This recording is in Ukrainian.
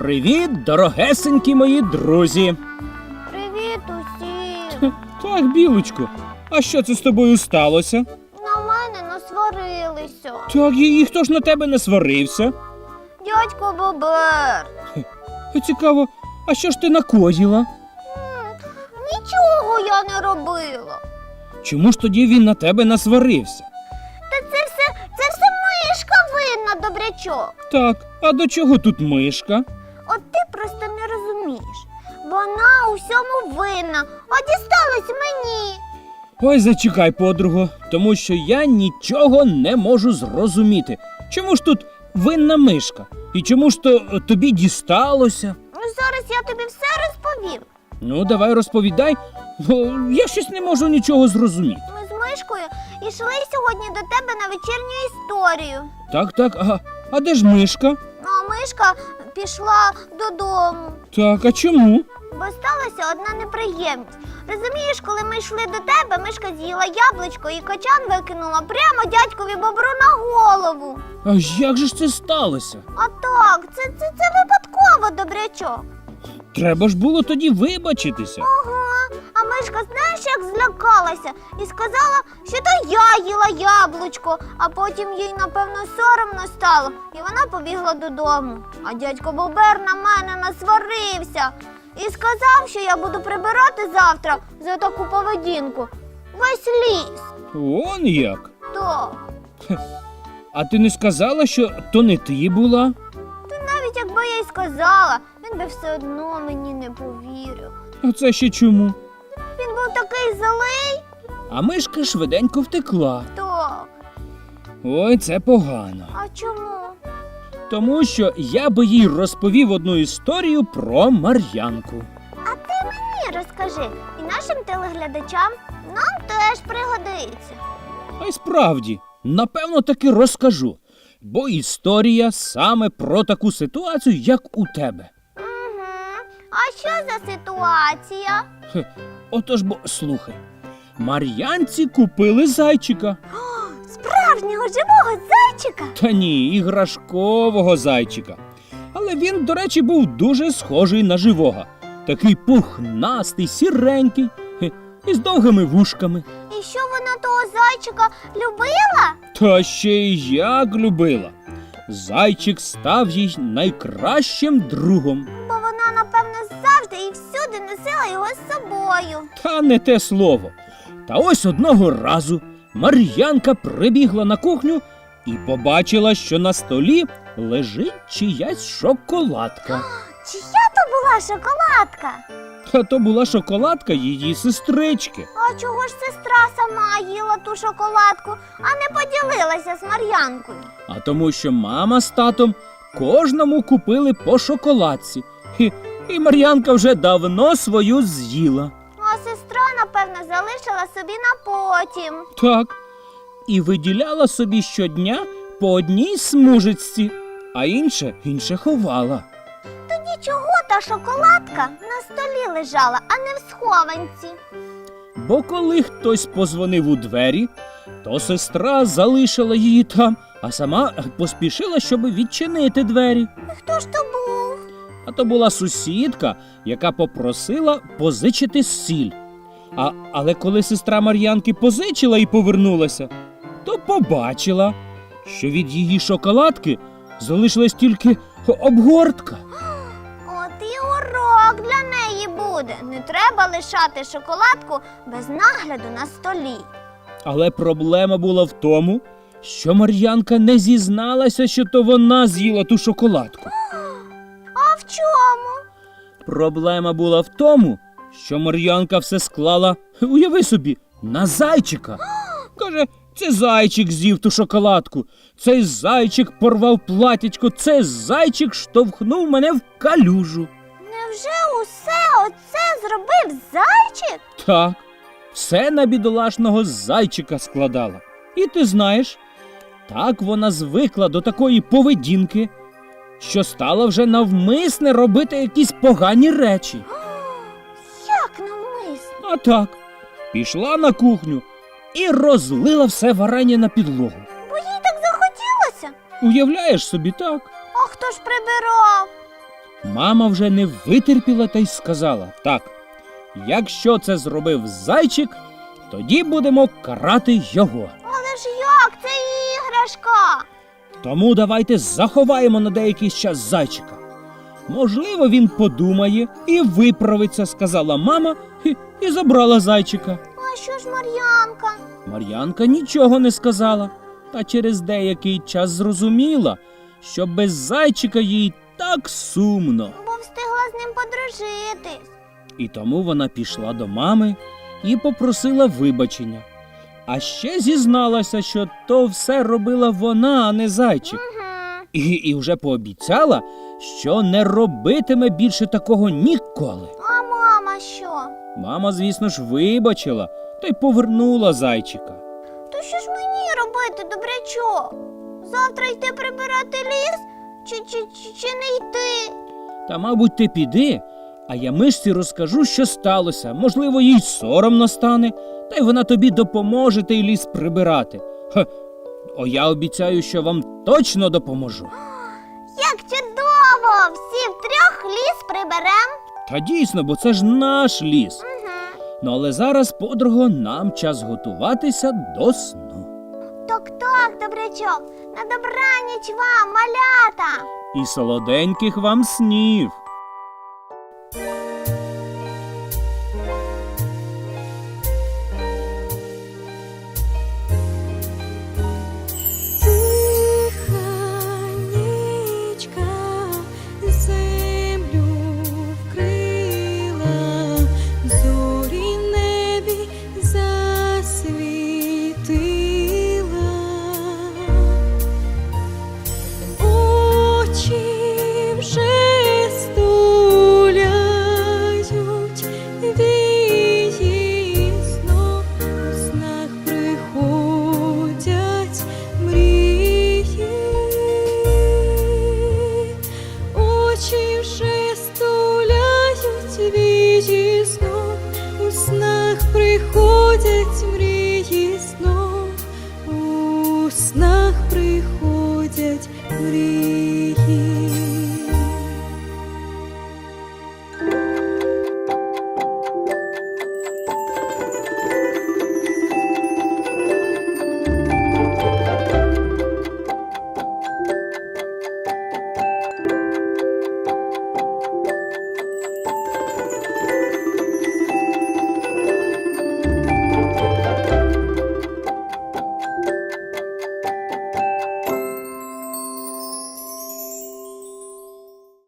Привіт, дорогесенькі мої друзі. Привіт усім! Так, білочко, а що це з тобою сталося? На мене насварилися. Так, і ніхто ж на тебе не сварився. Дядько Бобер. Цікаво, а що ж ти накоїла? Нічого я не робила. Чому ж тоді він на тебе насварився? Та це все, це все мишка винна, добрячок. Так, а до чого тут мишка? Просто не розумієш. Вона у всьому винна, а дісталась мені. Ой, зачекай, подруго, тому що я нічого не можу зрозуміти. Чому ж тут винна мишка? І чому ж то е, тобі дісталося? Ну, Зараз я тобі все розповім. Ну, давай розповідай, бо я щось не можу нічого зрозуміти. Ми з мишкою йшли сьогодні до тебе на вечірню історію. Так, так, а, а де ж мишка? Ну, а мишка пішла додому. Так, а чому? Бо сталася одна неприємність. Розумієш, коли ми йшли до тебе, мишка з'їла яблучко і качан викинула прямо дядькові бобру на голову. А як же ж це сталося? А так, це, це, це випадково, добрячок. Треба ж було тоді вибачитися. Ага. Мишка, знаєш, як злякалася і сказала, що то я їла яблучко, а потім їй, напевно, соромно стало, і вона побігла додому. А дядько Бобер на мене насварився і сказав, що я буду прибирати завтра за таку поведінку. Весь ліс. Он як. То. А ти не сказала, що то не ти була? Та навіть якби я й сказала, він би все одно мені не повірив. А це ще чому? А мишка швиденько втекла. то. Ой, це погано. А чому? Тому що я би їй розповів одну історію про Мар'янку. А ти мені розкажи, і нашим телеглядачам нам теж пригодиться. А й справді, напевно, таки розкажу. Бо історія саме про таку ситуацію, як у тебе. Угу. А що за ситуація? Хе, Отож бо слухай. Мар'янці купили зайчика. Справжнього живого зайчика? Та ні, іграшкового зайчика. Але він, до речі, був дуже схожий на живого. Такий пухнастий, сіренький, і з довгими вушками. І що вона того зайчика любила? Та ще й як любила. Зайчик став їй найкращим другом. Бо вона, напевно, завжди і всюди носила його з собою. Та не те слово. Та ось одного разу Мар'янка прибігла на кухню і побачила, що на столі лежить чиясь шоколадка. Чия то була шоколадка? Та то була шоколадка її сестрички. А чого ж сестра сама їла ту шоколадку, а не поділилася з Мар'янкою? А тому, що мама з татом кожному купили по шоколадці. Хі, І Мар'янка вже давно свою з'їла. Залишила собі на потім. Так. І виділяла собі щодня по одній смужечці, а інше інше ховала. Тоді чого та шоколадка на столі лежала, а не в схованці? Бо коли хтось позвонив у двері, то сестра залишила її там, а сама поспішила, щоб відчинити двері. І хто ж то був? А то була сусідка, яка попросила позичити сіль. А, але коли сестра Мар'янки позичила і повернулася, то побачила, що від її шоколадки залишилась тільки обгортка. От і урок для неї буде. Не треба лишати шоколадку без нагляду на столі. Але проблема була в тому, що Мар'янка не зізналася, що то вона з'їла ту шоколадку. А в чому? Проблема була в тому, що Мар'янка все склала, уяви собі, на зайчика. Каже, це зайчик з'їв ту шоколадку, цей зайчик порвав платячко, це зайчик штовхнув мене в калюжу. Невже усе оце зробив зайчик? Так, все на бідолашного зайчика складала. І ти знаєш, так вона звикла до такої поведінки, що стала вже навмисне робити якісь погані речі. А так, пішла на кухню і розлила все варення на підлогу. Бо їй так захотілося. Уявляєш собі так? А хто ж прибирав? Мама вже не витерпіла та й сказала: так, якщо це зробив зайчик, тоді будемо карати його. Але ж як? Це іграшка. Тому давайте заховаємо на деякий час зайчика. Можливо, він подумає і виправиться, сказала мама і, і забрала зайчика. А що ж Мар'янка? Мар'янка нічого не сказала, та через деякий час зрозуміла, що без зайчика їй так сумно. Бо встигла з ним подружитись. І тому вона пішла до мами і попросила вибачення. А ще зізналася, що то все робила вона, а не зайчик. Угу. І, і вже пообіцяла, що не робитиме більше такого ніколи. А мама що? Мама, звісно ж, вибачила та й повернула зайчика. То що ж мені робити, добрячок? Завтра йти прибирати ліс? Чи, чи, чи, чи не йти? Та, мабуть, ти піди, а я мишці розкажу, що сталося. Можливо, їй соромно стане, та й вона тобі допоможе той ліс прибирати. Ха. О, я обіцяю, що вам точно допоможу. Як чудово! Всі втрьох ліс приберем. Та дійсно, бо це ж наш ліс. Угу. Ну але зараз, подруго, нам час готуватися до сну. Так, добрячок. На добраніч вам, малята. І солоденьких вам снів.